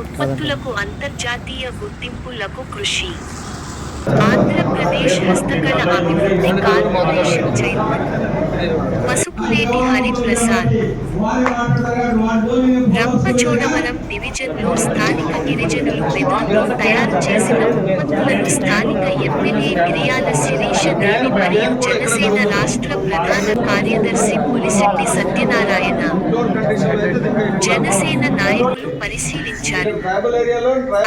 ఉత్పత్తులకు అంతర్జాతీయ గుర్తింపులకు కృషి. ఆంధ్రప్రదేశ్ హస్తకళ అభివృద్ధి కార్పొరేషన్ చైర్మన్ పసుపులేటి హరిప్రసాద్. రంపచోడవరం డివిజన్లో స్థానిక గిరిజనులు వెదురుతో తయారు చేసిన ఉత్పత్తులను స్థానిక ఎమ్మెల్యే గిరియాల శిరీష దేవి మరియు జనసేన రాష్ట్ర ప్రధాన కార్యదర్శి పులిశెట్టి సత్య జనసేన నాయకులు పరిశీలించారు.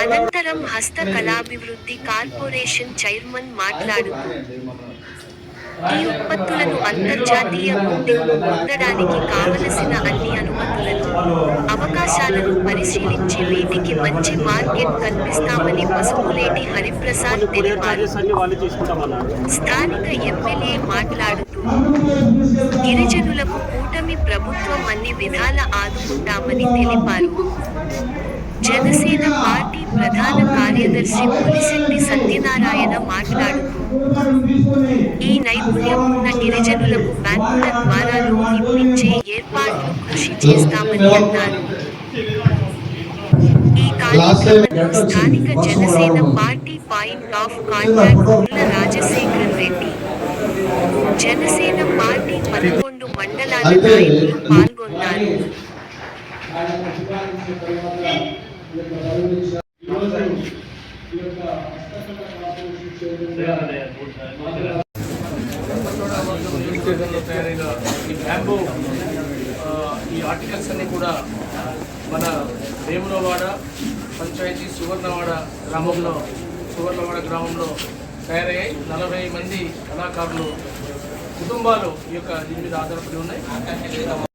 అనంతరం హస్తకళాభివృద్ధి కార్పొరేషన్ చైర్మన్ మాట్లాడుతూ ఈ ఉత్పత్తులను అంతర్జాతీయ గుర్తింపు పొందడానికి కావలసిన అన్ని అనుమతులను అవకాశాలను పరిశీలించి వీటికి మంచి మార్కెట్ కల్పిస్తామని పసుపులేటి హరిప్రసాద్ తెలిపారు. స్థానిక ఎమ్మెల్యే మాట్లాడుతూ గిరిజనులకు ప్రభుత్వం అన్ని విధాల ఆదుకుంటామని తెలిపారు. జనసేన పార్టీ ప్రధాన కార్యదర్శి పులిశెట్టి సత్యనారాయణ మాట్లాడుతూ ఈ నైపుణ్యం ఉన్న గిరిజనులకు బ్యాంకుల ద్వారా లోన్ ఇప్పించే ఏర్పాట్లు కృషి చేస్తామని అన్నారు. ఈ కార్యక్రమంలో స్థానిక Janasena party point of contact Rajasekhar Reddy Janasena party పదకొండు మండలాల పాల్గొన్నారు తయారైన ఈ ఈ ఆర్టికల్స్ అన్ని కూడా మన వేములవాడ పంచాయతీ సువర్ణవాడ గ్రామంలో సువర్ణవాడ గ్రామంలో తయారయ్యాయి. నలభై మంది కళాకారులు కుటుంబాలు ఈ యొక్క దీని మీద ఆధారపడి ఉన్నాయి.